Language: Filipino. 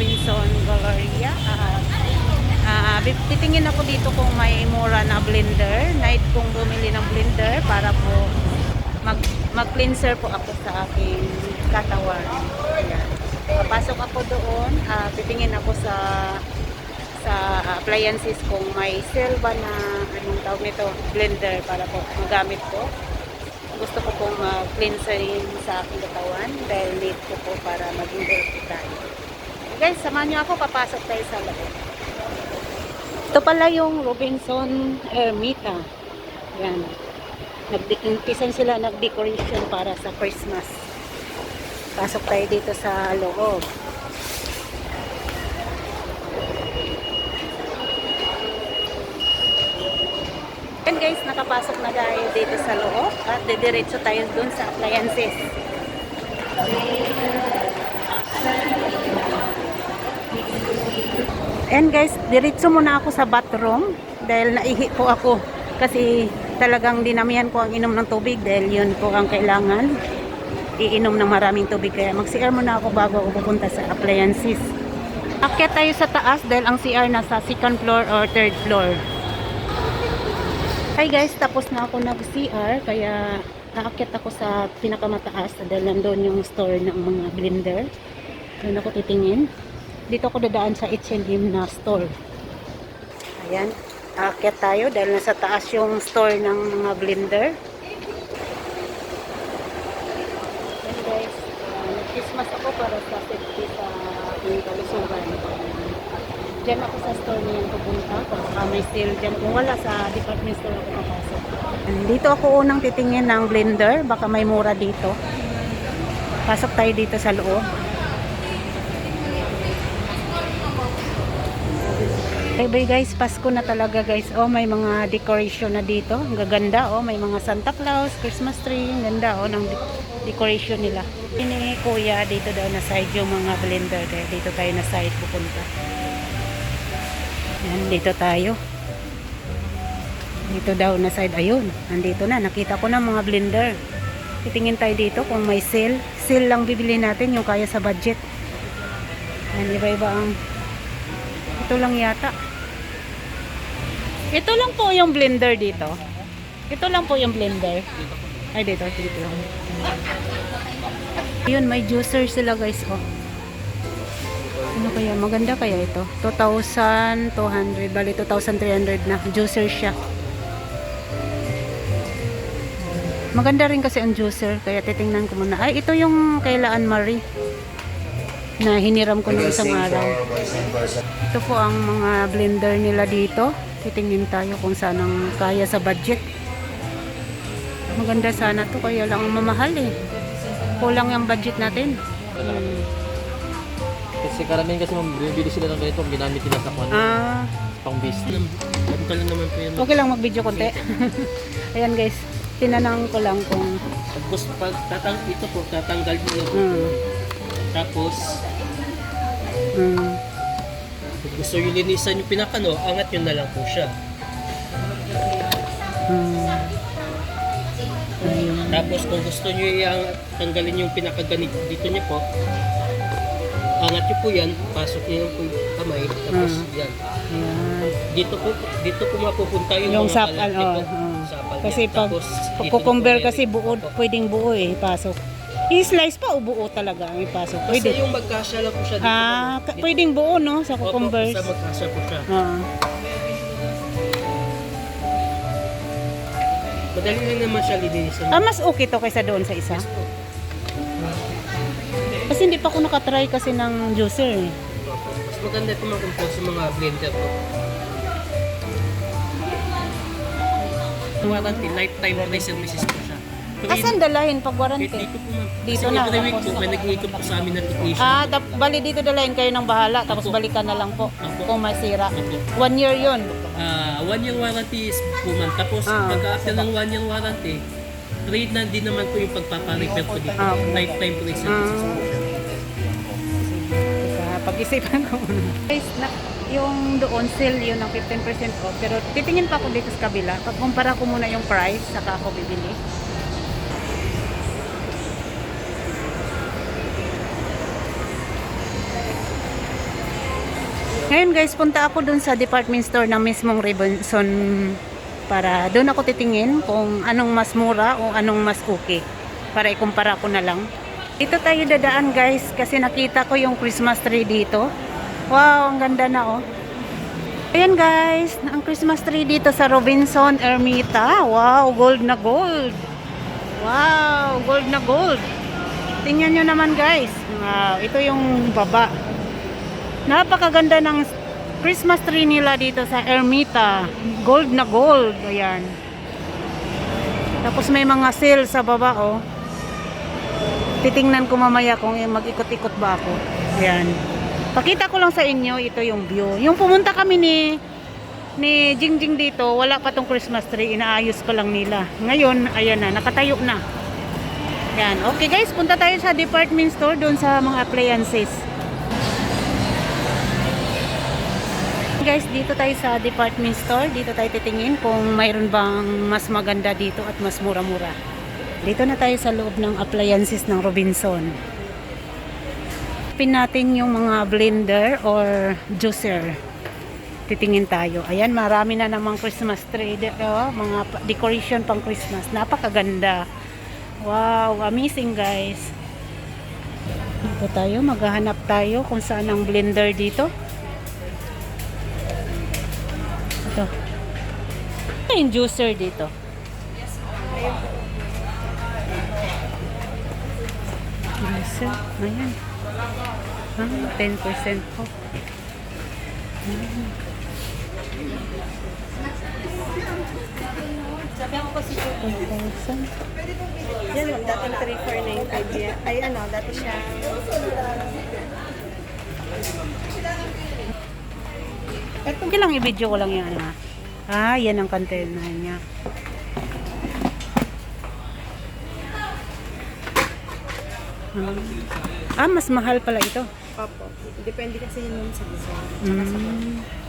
Robinson Galleria. Ah, ah, bit- titingin ako dito kung may mura na blender. Night kong bumili ng blender para po mag, mag-cleanser po ako sa aking katawan. Ayan. Papasok ako doon, ah, titingin ako sa sa appliances kung may sale ba na anong tawag nito, blender para po magamit ko. Gusto ko pong mag-cleanserin sa aking katawan dahil need ko po para maging healthy tayo. Guys, samahan niyo ako, papasok tayo sa loob. Ito pala yung Robinson Ermita. Yan. Nagdikimpisan sila nag-decoration para sa Christmas. Pasok tayo dito sa loob. Yan guys, nakapasok na tayo dito sa loob at didiretso tayo dun sa appliances. And guys, diretso muna ako sa bathroom dahil naihi po ako kasi talagang dinamihan ko ang inom ng tubig dahil yun po ang kailangan iinom ng maraming tubig kaya mag-CR muna ako bago ako pupunta sa appliances. Akyat tayo sa taas dahil ang CR nasa second floor or third floor. Hi guys, tapos na ako nag-CR kaya aakyat ako sa pinakamataas dahil nandun yung store ng mga blender. Doon ako titingin. Dito ako dadaan sa H&M na store. Ayan, aakyat tayo dahil nasa taas yung store ng mga blender. Ayan guys, uh, Christmas ako para sa safety sa aking kalusugan. Diyan ako sa store niyan pupunta saka may sale dyan. Kung wala sa department store ako papasok. Dito ako unang titingin ng blender. Baka may mura dito. Pasok tayo dito sa loob. Bye guys, Pasko na talaga guys. Oh, may mga decoration na dito. Ang gaganda oh, may mga Santa Claus, Christmas tree. Ang ganda oh ng de- decoration nila. Ini kuya dito daw na side yung mga blender. Kaya dito tayo na side pupunta. Yan, dito tayo. Dito daw na side. Ayun, nandito na. Nakita ko na mga blender. Titingin tayo dito kung may sale. Sale lang bibili natin yung kaya sa budget. Yan, iba-iba ang... Ito lang yata. Ito lang po yung blender dito. Ito lang po yung blender. Ay, dito. Dito lang. Ayun, may juicer sila guys. Oh. Ano kaya? Maganda kaya ito? 2,200. Bali, 2,300 na. Juicer siya. Maganda rin kasi ang juicer. Kaya titingnan ko muna. Ay, ito yung kailaan Marie. Na hiniram ko nung isang araw. Ito po ang mga blender nila dito. Titingin tayo kung saan ang kaya sa budget. Maganda sana to kaya lang ang mamahal eh. Kulang yung budget natin. Hmm. Kasi karamihan kasi bumibili sila ng ganito, ginamit nila sa kwan, Ah, pang business. Lang okay lang mag-video konti. Ayan guys, tinanong ko lang kung Tapos pag tatang ito po, tatanggal nyo. hmm, Tapos, hmm, kung gusto nyo linisan yung pinakano, angat nyo na lang po siya. hmm. Ayun. Tapos kung gusto nyo yung tanggalin yung pinakaganit dito nyo po, angat nyo po yan, pasok nyo yung kamay, tapos Mm. yan. Ayan. Dito po, dito po mapupunta yung, Yung mga sapal, kalat oh, nito. oh. Sapal Kasi yan. pag pag kukumber kasi pwede. buo, pwedeng buo eh, pasok. I-slice pa o buo talaga ang ipasok? Basta Pwede. yung magkasya lang po siya dito. Ah, ka- dito. pwedeng buo no sa Opo, cucumbers. basta magkasya po siya. Ah. Madali lang naman siya linisan. ah, mas okay to kaysa doon sa isa. Kasi hindi pa ako nakatry kasi ng juicer eh. Mas maganda ito mga compose sa mga blender po. Warranty, lifetime resist po siya. Asan dalahin pag Kahit warranty? dito po ma'am. Dito Kasi na, every week po, may nag-iikot po sa amin na technician. Ah, tap- bali dito dalahin kayo ng bahala tapos Opo. balikan na lang po Opo. kung masira. Opo. One year yun. Ah, one year warranty is po ma'am. Tapos Ah. pagka-after ng one year warranty, trade na din naman po yung pagpapa-repair po dito. Ah, okay. Lifetime price and Ah. resist po siya. Teka, pag-isipan ko muna. Guys, na, yung doon sale yun ng 15% off. Pero titingin pa ako dito sa kabila. Pagkumpara ko muna yung price, saka ako bibili. Ngayon guys, punta ako dun sa department store ng mismong Robinson para doon ako titingin kung anong mas mura o anong mas okay para ikumpara ko na lang. Dito tayo dadaan guys kasi nakita ko yung Christmas tree dito. Wow, ang ganda na oh. Ayan guys, ang Christmas tree dito sa Robinson Ermita. Wow, gold na gold. Wow, gold na gold. Tingnan nyo naman guys. Wow, ito yung baba. Napakaganda ng Christmas tree nila dito sa Ermita. Gold na gold. Ayan. Tapos may mga sale sa baba oh. Titingnan ko mamaya kung mag-ikot-ikot ba ako. Ayan. Pakita ko lang sa inyo, ito yung view. Yung pumunta kami ni ni Jingjing dito, wala pa tong Christmas tree, inaayos pa lang nila. Ngayon, ayan na, nakatayo na. Yan. Okay guys, punta tayo sa department store doon sa mga appliances. Guys, dito tayo sa department store. Dito tayo titingin kung mayroon bang mas maganda dito at mas mura-mura. Dito na tayo sa loob ng appliances ng Robinson. Pin natin yung mga blender or juicer. Titingin tayo. Ayan, marami na namang Christmas tree. Oh, mga decoration pang Christmas. Napakaganda. Wow, amazing guys. Dito tayo, maghahanap tayo kung saan ang blender dito. Ito yung juicer dito. Juicer. Ayan. Ah, 10% off. Sabi ako kasi po, 10,000. yan, dating 3495 yan. Ay ano, dati siya. Okay lang, i-video ko lang yan. Ha? Ah, yan ang container niya. Ah. ah, mas mahal pala ito. Opo. Depende kasi yun sa design. Mm.